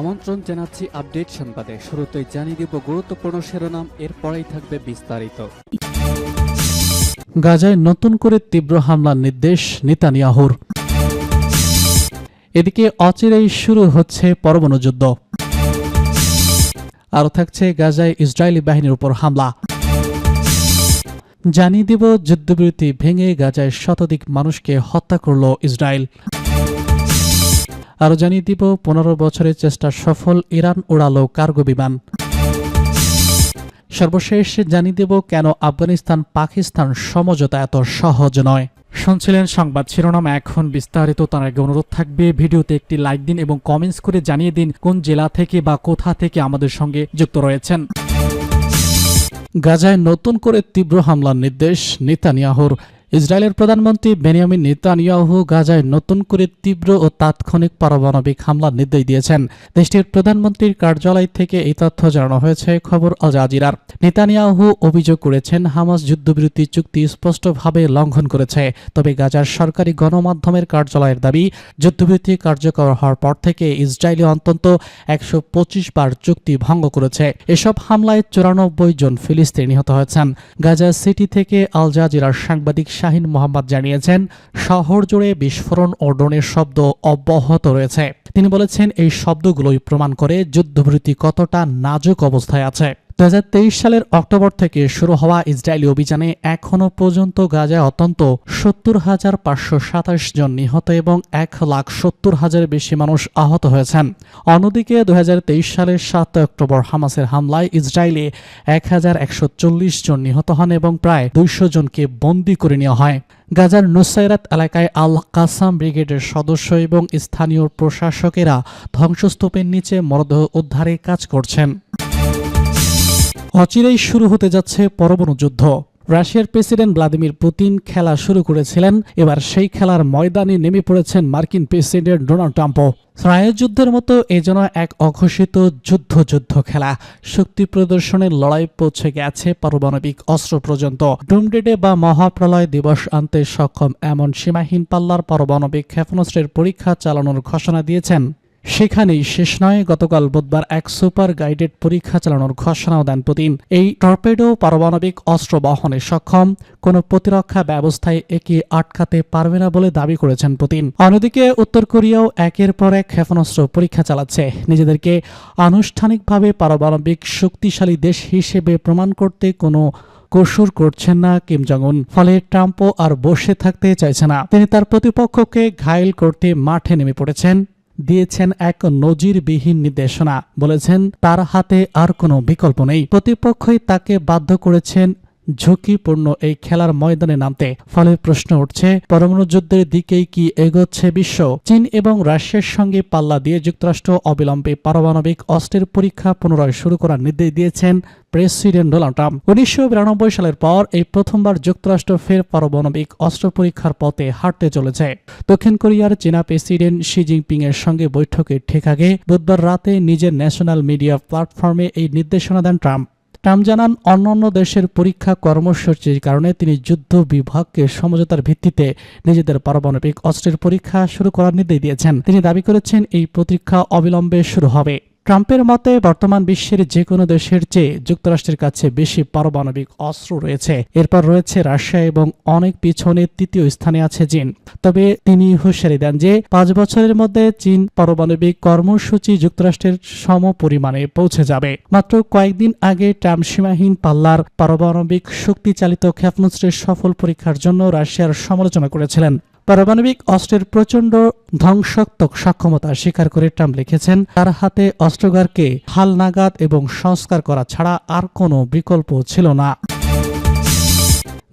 আমন্ত্রণ জানাচ্ছি আপডেট সংবাদে। শুরুতেই জানিয়ে দিব গুরুত্বপূর্ণ শিরোনাম, এরপরেই থাকবে বিস্তারিত। গাজায় নতুন করে তীব্র হামলার নির্দেশ নেতানিয়াহুর। এদিকে অচিরেই শুরু হচ্ছে পরমাণু যুদ্ধ। আরও থাকছে গাজায় ইসরায়েলি বাহিনীর উপর হামলা। জানিয়ে দিব যুদ্ধবিরতি ভেঙে গাজায় শতাধিক মানুষকে হত্যা করল ইসরায়েল। আরও জানিয়ে দিব পনেরো বছরের চেষ্টা সফল ইরান উড়ালো কার্গো বিমান। সর্বশেষ জানিয়ে দেব কেন আফগানিস্তান পাকিস্তান সমঝোতা এত সহজ নয়? শুনছিলেন সংবাদ শিরোনাম এখন বিস্তারিত তার আগে অনুরোধ থাকবে ভিডিওতে একটি লাইক দিন এবং কমেন্টস করে জানিয়ে দিন কোন জেলা থেকে বা কোথা থেকে আমাদের সঙ্গে যুক্ত রয়েছেন। গাজায় নতুন করে তীব্র হামলার নির্দেশ নেতানিয়াহুর ইসরায়েলের প্রধানমন্ত্রী বেনিয়ামিন নেতানিয়াহু গাজায় নতুন করে তীব্র ও তাৎক্ষণিক পারমাণবিক হামলার নির্দেশ দিয়েছেন। দেশটির প্রধানমন্ত্রীর কার্যালয় থেকে এই তথ্য জানানো হয়েছে, খবর আল জাজিরার নেতানিয়াহু অভিযোগ করেছেন, হামাস যুদ্ধবিরতি চুক্তি স্পষ্টভাবে লঙ্ঘন করেছে, তবে গাজার সরকারি গণমাধ্যমের কার্যালয়ের দাবি, যুদ্ধবিরতি কার্যকর হওয়ার পর থেকে ইসরায়েলি অন্তত একশো পঁচিশ বার চুক্তি ভঙ্গ করেছে। এসব হামলায় চুরানব্বই জন ফিলিস্তিনি নিহত হয়েছেন। গাজা সিটি থেকে আল জাজিরার সাংবাদিক শাহিন মোহাম্মদ জানিয়েছেন, শহর জুড়ে বিস্ফোরণ ও ড্রোনের শব্দ অব্যাহত রয়েছে। তিনি বলেছেন, এই শব্দগুলোই প্রমাণ করে যুদ্ধবৃত্তি কতটা নাজুক অবস্থায় আছে। দু হাজার তেইশ সালের অক্টোবর থেকে শুরু হওয়া ইসরায়েলি অভিযানে এখনও পর্যন্ত গাজায় অত্যন্ত সত্তর হাজার পাঁচশো সাতাশ জন নিহত এবং এক লাখ সত্তর হাজার বেশি মানুষ আহত হয়েছেন। অন্যদিকে দুহাজার তেইশ সালের সাত অক্টোবর হামাসের হামলায় ইসরায়েলে এক হাজার একশো চল্লিশ জন নিহত হন এবং প্রায় দুইশো জনকে বন্দী করে নেওয়া হয়। গাজার নুসাইরাত এলাকায় আল কাসাম ব্রিগেডের সদস্য এবং স্থানীয় প্রশাসকেরা ধ্বংসস্তূপের নিচে মরদেহ উদ্ধারে কাজ করছেন। অচিরেই শুরু হতে যাচ্ছে পরমাণু যুদ্ধ। রাশিয়ার প্রেসিডেন্ট ভ্লাদিমির পুতিন খেলা শুরু করেছিলেন। এবার সেই খেলার ময়দানে নেমে পড়েছেন মার্কিন প্রেসিডেন্ট ডোনাল্ড ট্রাম্পও। রায়ের যুদ্ধের মতো এ যেন এক অঘোষিত যুদ্ধ যুদ্ধ খেলা। শক্তি প্রদর্শনের লড়াই পৌঁছে গেছে পারমাণবিক অস্ত্র পর্যন্ত। ডুমডেডে বা মহাপ্রলয় দিবস আনতে সক্ষম এমন সীমাহীন পাল্লার পারমাণবিক ক্ষেপণাস্ত্রের পরীক্ষা চালানোর ঘোষণা দিয়েছেন। সেখানেই শেষ নয়। গতকাল বুধবার এক সুপার গাইডেড পরীক্ষা চালানোর ঘোষণাও দেন পুতিন। এই টর্পেডো পারমাণবিক অস্ত্র বহনে সক্ষম, কোনো প্রতিরক্ষা ব্যবস্থায় একে আটকাতে পারবে না বলে দাবি করেছেন পুতিন। অন্যদিকে উত্তর কোরিয়াও একের পর এক ক্ষেপণাস্ত্র পরীক্ষা চালাচ্ছে। নিজেদেরকে আনুষ্ঠানিকভাবে পারমাণবিক শক্তিশালী দেশ হিসেবে প্রমাণ করতে কোনো কসুর করছেন না কিম জং ফলে ট্রাম্পও আর বসে থাকতে চাইছে না। তিনি তার প্রতিপক্ষকে ঘায়েল করতে মাঠে নেমে পড়েছেন। দিয়েছেন এক নজিরবিহীন নির্দেশনা। বলেছেন, তার হাতে আর কোনো বিকল্প নেই। প্রতিপক্ষই তাকে বাধ্য করেছেন ঝুঁকিপূর্ণ এই খেলার ময়দানে নামতে ফলে প্রশ্ন উঠছে, পরমাণু যুদ্ধের দিকেই কি এগোচ্ছে বিশ্ব? চীন এবং রাশিয়ার সঙ্গে পাল্লা দিয়ে যুক্তরাষ্ট্র অবিলম্বে পারমাণবিক অস্ত্রের পরীক্ষা পুনরায় শুরু করার নির্দেশ দিয়েছেন প্রেসিডেন্ট ডোনাল্ড ট্রাম্প। উনিশশো বিরানব্বই সালের পর এই প্রথমবার যুক্তরাষ্ট্র ফের পারমাণবিক অস্ত্র পরীক্ষার পথে হাঁটতে চলেছে। দক্ষিণ কোরিয়ার চীনা প্রেসিডেন্ট শি জিনপিং এর সঙ্গে বৈঠকের ঠিক আগে বুধবার রাতে নিজের ন্যাশনাল মিডিয়া প্ল্যাটফর্মে এই নির্দেশনা দেন ট্রাম্প। ট্রাম্প জানান, অন্যান্য দেশের পরীক্ষা কর্মসূচির কারণে তিনি যুদ্ধ বিভাগকে সমঝোতার ভিত্তিতে নিজেদের পারমাণবিক অস্ত্রের পরীক্ষা শুরু করার নির্দেশ দিয়েছেন। তিনি দাবি করেছেন, এই প্রতীক্ষা অবিলম্বে শুরু হবে। ট্রাম্পের মতে, বর্তমান বিশ্বের যে কোনো দেশের চেয়ে যুক্তরাষ্ট্রের কাছে বেশি পারমাণবিক অস্ত্র রয়েছে। এরপর রয়েছে রাশিয়া এবং অনেক পিছনে তৃতীয় স্থানে আছে চীন। তবে তিনি হুঁশিয়ারি দেন যে, পাঁচ বছরের মধ্যে চীন পারমাণবিক কর্মসূচি যুক্তরাষ্ট্রের সম পরিমাণে পৌঁছে যাবে। মাত্র কয়েকদিন আগে ট্রাম্প সীমাহীন পাল্লার পারমাণবিক শক্তিচালিত ক্ষেপণাস্ত্রের সফল পরীক্ষার জন্য রাশিয়ার সমালোচনা করেছিলেন। পারমাণবিক অস্ত্রের প্রচণ্ড ধ্বংসাত্মক সক্ষমতা স্বীকার করে ট্রাম্প লিখেছেন, তার হাতে অস্ত্রগারকে হাল নাগাদ এবং সংস্কার করা ছাড়া আর কোনো বিকল্প ছিল না।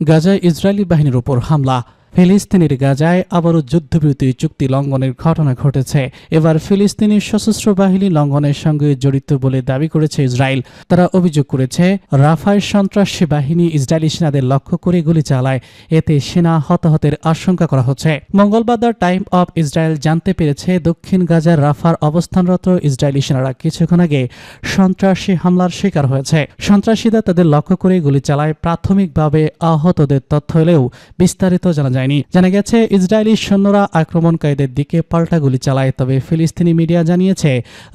গাজায় ইসরায়েলি বাহিনীর উপর হামলা ফিলিস্তিনের গাজায় আবারও যুদ্ধবিরতি চুক্তি লঙ্ঘনের ঘটনা ঘটেছে। এবার ফিলিস্তিনি সশস্ত্র বাহিনী লঙ্ঘনের সঙ্গে জড়িত বলে দাবি করেছে ইসরায়েল। তারা অভিযোগ করেছে রাফায় সন্ত্রাসী বাহিনী ইসরায়েলি সেনাদের লক্ষ্য করে গুলি চালায়। এতে সেনা হতাহতের আশঙ্কা করা হচ্ছে। মঙ্গলবার দ্য টাইম অব ইসরায়েল জানতে পেরেছে, দক্ষিণ গাজার রাফার অবস্থানরত ইসরায়েলি সেনারা কিছুক্ষণ আগে সন্ত্রাসী হামলার শিকার হয়েছে। সন্ত্রাসীরা তাদের লক্ষ্য করে গুলি চালায়। প্রাথমিকভাবে আহতদের তথ্য এলেও বিস্তারিত জানা যায়নি। জানা গেছে, ইসরায়েলি সৈন্যরা আক্রমণকারীদের দিকে পাল্টা গুলি চালায়, তবে ফিলিস্তিনি মিডিয়া জানিয়েছে,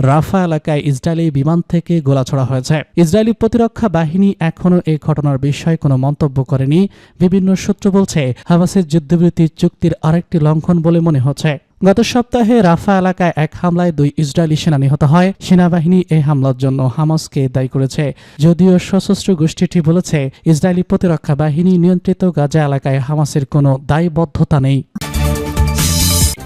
রাফা এলাকায় ইসরায়েলি বিমান থেকে গোলা ছড়া হয়েছে। ইসরায়েলি প্রতিরক্ষা বাহিনী এখনও এই ঘটনার বিষয়ে কোনো মন্তব্য করেনি। বিভিন্ন সূত্র বলছে হামাসের যুদ্ধবিরতি চুক্তির আরেকটি লঙ্ঘন বলে মনে হচ্ছে। গত সপ্তাহে রাফা এলাকায় এক হামলায় দুই ইসরায়েলি সেনা নিহত হয়। সেনাবাহিনী এই হামলার জন্য হামাসকে দায়ী করেছে। যদিও সশস্ত্র গোষ্ঠীটি বলেছে, ইসরায়েলি প্রতিরক্ষা বাহিনী নিয়ন্ত্রিত গাজা এলাকায় হামাসের কোনো দায়বদ্ধতা নেই।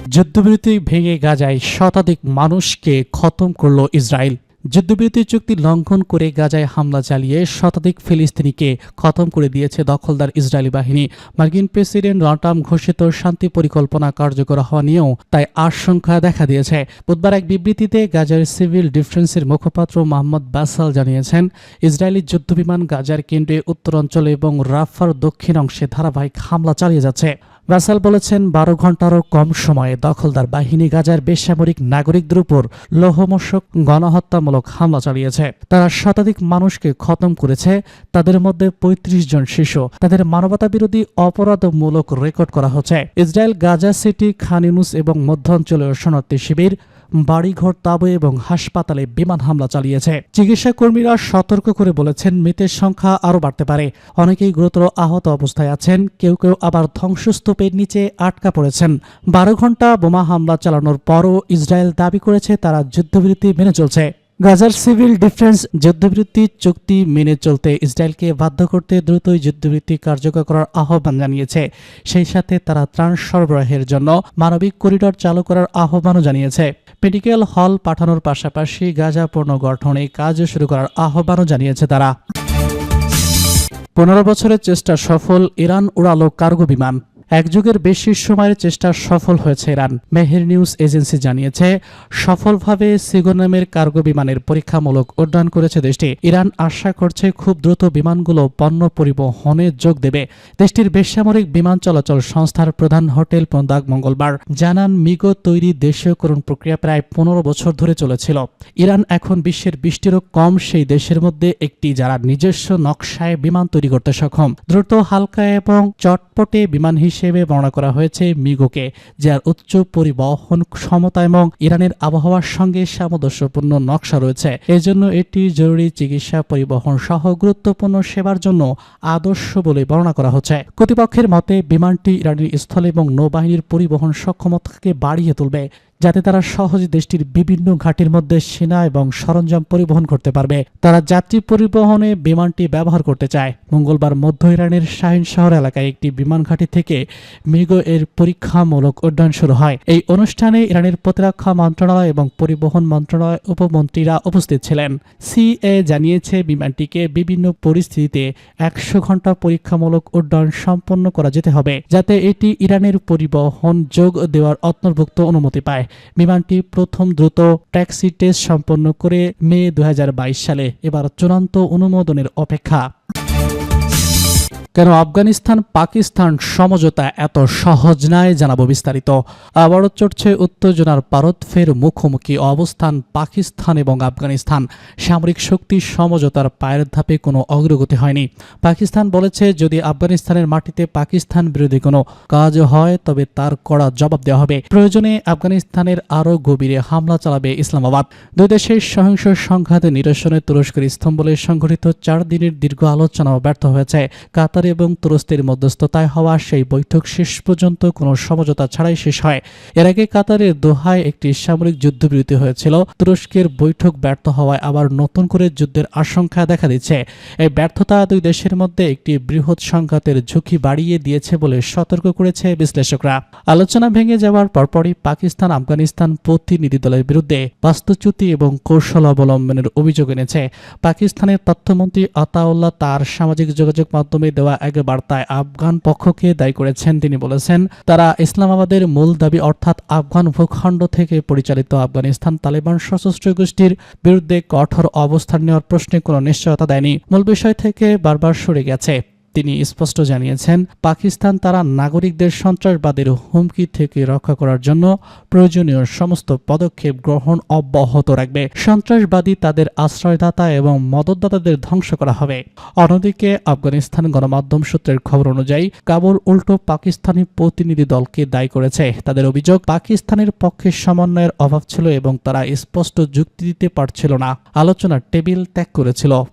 যুদ্ধবিরতি ভেঙে গাজায় শতাধিক মানুষকে খতম করল ইসরায়েল। যুদ্ধবিরতি চুক্তি লঙ্ঘন করে গাজায় হামলা চালিয়ে শতাধিক ফিলিস্তিনিকে খতম করে দিয়েছে দখলদার ইসরায়েলি বাহিনী। মার্কিন প্রেসিডেন্ট রটাম ঘোষিত শান্তি পরিকল্পনা কার্যকর হওয়া নিয়েও তাই আশঙ্কা দেখা দিয়েছে। বুধবার এক বিবৃতিতে গাজার সিভিল ডিফেন্সের মুখপাত্র মোহাম্মদ বাসাল জানিয়েছেন, ইসরায়েলি যুদ্ধবিমান গাজার কেন্দ্রে উত্তরাঞ্চল এবং রাফার দক্ষিণ অংশে ধারাবাহিক হামলা চালিয়ে যাচ্ছে। রাসাল বলেছেন, বারো ঘন্টারও কম সময়ে দখলদার বাহিনী গাজার বেসামরিক নাগরিকদের উপর লোহমশক গণহত্যামূলক হামলা চালিয়েছে। তারা শতাধিক মানুষকে খতম করেছে, তাদের মধ্যে ৩৫ জন শিশু। তাদের মানবতা বিরোধী অপরাধমূলক রেকর্ড করা হচ্ছে। ইসরায়েল গাজা সিটি খানিনুস এবং মধ্যাঞ্চলীয় শরণার্থী শিবির বাড়িঘর, তাবু এবং হাসপাতালে বিমান হামলা চালিয়েছে। চিকিৎসা কর্মীরা সতর্ক করে বলেছেন, মৃতের সংখ্যা আরও বাড়তে পারে। অনেকেই গুরুতর আহত অবস্থায় আছেন, কেউ কেউ আবার ধ্বংসস্তূপের নিচে আটকা পড়েছেন। বারো ঘণ্টা বোমা হামলা চালানোর পরও ইসরায়েল দাবি করেছে, তারা যুদ্ধবিরতি মেনে চলছে। গাজার সিভিল ডিফেন্স যুদ্ধবৃত্তি চুক্তি মেনে চলতে ইসরায়েলকে বাধ্য করতে দ্রুতই যুদ্ধবৃত্তি কার্যকর করার আহ্বান জানিয়েছে। সেই সাথে তারা ত্রাণ সরবরাহের জন্য মানবিক করিডর চালু করার আহ্বানও জানিয়েছে। মেডিকেল হল পাঠানোর পাশাপাশি গাজা পুনর্গঠনে কাজ শুরু করার আহ্বানও জানিয়েছে তারা। পনেরো বছরের চেষ্টা সফল ইরান উড়ালো কার্গো বিমান। এক যুগের বেশি সময়ের চেষ্টা সফল হয়েছে ইরান। মেহের নিউজ এজেন্সি জানিয়েছে, সফলভাবে সিগোনামের কার্গো বিমানের পরীক্ষামূলক উড্ডয়ন করেছে দেশটি। ইরান আশা করছে খুব দ্রুত বিমানগুলো পণ্য পরিবহনে যোগ দেবে। দেশটির বেসামরিক বিমান চলাচল সংস্থার প্রধান হোটেল প্রন্দাক মঙ্গলবার জানান, মিগো তৈরি দেশীয়করণ প্রক্রিয়া প্রায় পনেরো বছর ধরে চলেছিল। ইরান এখন বিশ্বের বৃষ্টিরও কম, সেই দেশের মধ্যে একটি যারা নিজস্ব নকশায় বিমান তৈরি করতে সক্ষম। দ্রুত হালকা এবং চটপটে বিমান হিসেবে বর্ণনা করা হয়েছে মিগোকে, যার উচ্চ পরিবহন ক্ষমতা এবং ইরানের আবহাওয়ার সঙ্গে সামঞ্জস্যপূর্ণ নকশা রয়েছে। এজন্য এটি জরুরি চিকিৎসা পরিবহন সহ গুরুত্বপূর্ণ সেবার জন্য আদর্শ বলে বর্ণনা করা হচ্ছে। কর্তৃপক্ষের মতে, বিমানটি ইরানের স্থল এবং নৌবাহিনীর পরিবহন সক্ষমতাকে বাড়িয়ে তুলবে। যাতে তারা সহজে দেশটির বিভিন্ন ঘাটির মধ্যে সেনা এবং সরঞ্জাম পরিবহন করতে পারবে। তারা যাত্রী পরিবহনে বিমানটি ব্যবহার করতে চায়। মঙ্গলবার মধ্য ইরানের শাহিন শহর এলাকায় একটি বিমান ঘাঁটি থেকে মিগো এর পরীক্ষামূলক উড্ডয়ন শুরু হয়। এই অনুষ্ঠানে ইরানের প্রতিরক্ষা মন্ত্রণালয় এবং পরিবহন মন্ত্রণালয় উপমন্ত্রীরা উপস্থিত ছিলেন। সিএ জানিয়েছে, বিমানটিকে বিভিন্ন পরিস্থিতিতে একশো ঘণ্টা পরীক্ষামূলক উড্ডয়ন সম্পন্ন করা যেতে হবে, যাতে এটি ইরানের পরিবহন যোগ দেওয়ার অন্তর্ভুক্ত অনুমতি পায়। বিমানটি প্রথম দ্রুত ট্যাক্সি টেস্ট সম্পন্ন করে মে দু হাজার বাইশ সালে। এবার চূড়ান্ত অনুমোদনের অপেক্ষা। কেন আফগানিস্তান, পাকিস্তান সমঝোতা এত সহজ নয় জানাব বিস্তারিত। আবারও চড়ছে উত্তেজনার পারদ, ফের মুখোমুখি অবস্থান পাকিস্তান এবং আফগানিস্তান। সামরিক শক্তি সমঝোতার পায়ের ধাপে কোনো অগ্রগতি হয়নি। পাকিস্তান বলেছে, যদি আফগানিস্তানের মাটিতে পাকিস্তান বিরোধী কোনো কাজ হয়, তবে তার কড়া জবাব দেওয়া হবে। প্রয়োজনে আফগানিস্তানের আরও গভীরে হামলা চালাবে ইসলামাবাদ। দুই দেশের সহিংস সংঘাতে নিরসনে তুরস্কের ইস্তম্বলে সংঘটিত চার দিনের দীর্ঘ আলোচনাও ব্যর্থ হয়েছে। কাতার এবং তুরস্কের মধ্যস্থতায় হওয়া সেই বৈঠক শেষ পর্যন্ত কোনো সমঝোতা ছাড়াই শেষ হয়। এর আগে কাতারের দোহায় একটি সামরিক যুদ্ধবিরতি হয়েছিল। তুরস্কের বৈঠক ব্যর্থ হওয়ায় আবার নতুন করে যুদ্ধের আশঙ্কা দেখা দিচ্ছে। এই ব্যর্থতা দুই দেশের মধ্যে একটি বৃহৎ সংঘাতের ঝুঁকি বাড়িয়ে দিয়েছে বলে সতর্ক করেছে বিশ্লেষকরা। আলোচনা ভেঙে যাওয়ার পরপরই পাকিস্তান আফগানিস্তান প্রতিনিধি দলের বিরুদ্ধে বাস্তুচ্যুতি এবং কৌশল অবলম্বনের অভিযোগ এনেছে। পাকিস্তানের তথ্যমন্ত্রী আতাউল্লাহ তার সামাজিক যোগাযোগ মাধ্যমে দেওয়া এক বার্তায় আফগান পক্ষকে দায়ী করেছেন। তিনি বলেছেন, তারা ইসলামাবাদের মূল দাবি অর্থাৎ আফগান ভূখণ্ড থেকে পরিচালিত আফগানিস্তান তালেবান সশস্ত্র গোষ্ঠীর বিরুদ্ধে কঠোর অবস্থান নেওয়ার প্রশ্নে কোনো নিশ্চয়তা দেয়নি। মূল বিষয় থেকে বারবার সরে গেছে। তিনি স্পষ্ট জানিয়েছেন, পাকিস্তান তারা নাগরিকদের সন্ত্রাসবাদের হুমকি থেকে রক্ষা করার জন্য প্রয়োজনীয় সমস্ত পদক্ষেপ গ্রহণ অব্যাহত রাখবে। সন্ত্রাসবাদী তাদের আশ্রয়দাতা এবং মদতদাতাদের ধ্বংস করা হবে। অন্যদিকে আফগানিস্তান গণমাধ্যম সূত্রের খবর অনুযায়ী, কাবুল উল্টো পাকিস্তানি প্রতিনিধি দলকে দায়ী করেছে। তাদের অভিযোগ, পাকিস্তানের পক্ষে সমন্বয়ের অভাব ছিল এবং তারা স্পষ্ট যুক্তি দিতে পারছিল না। আলোচনার টেবিল ত্যাগ করেছিল।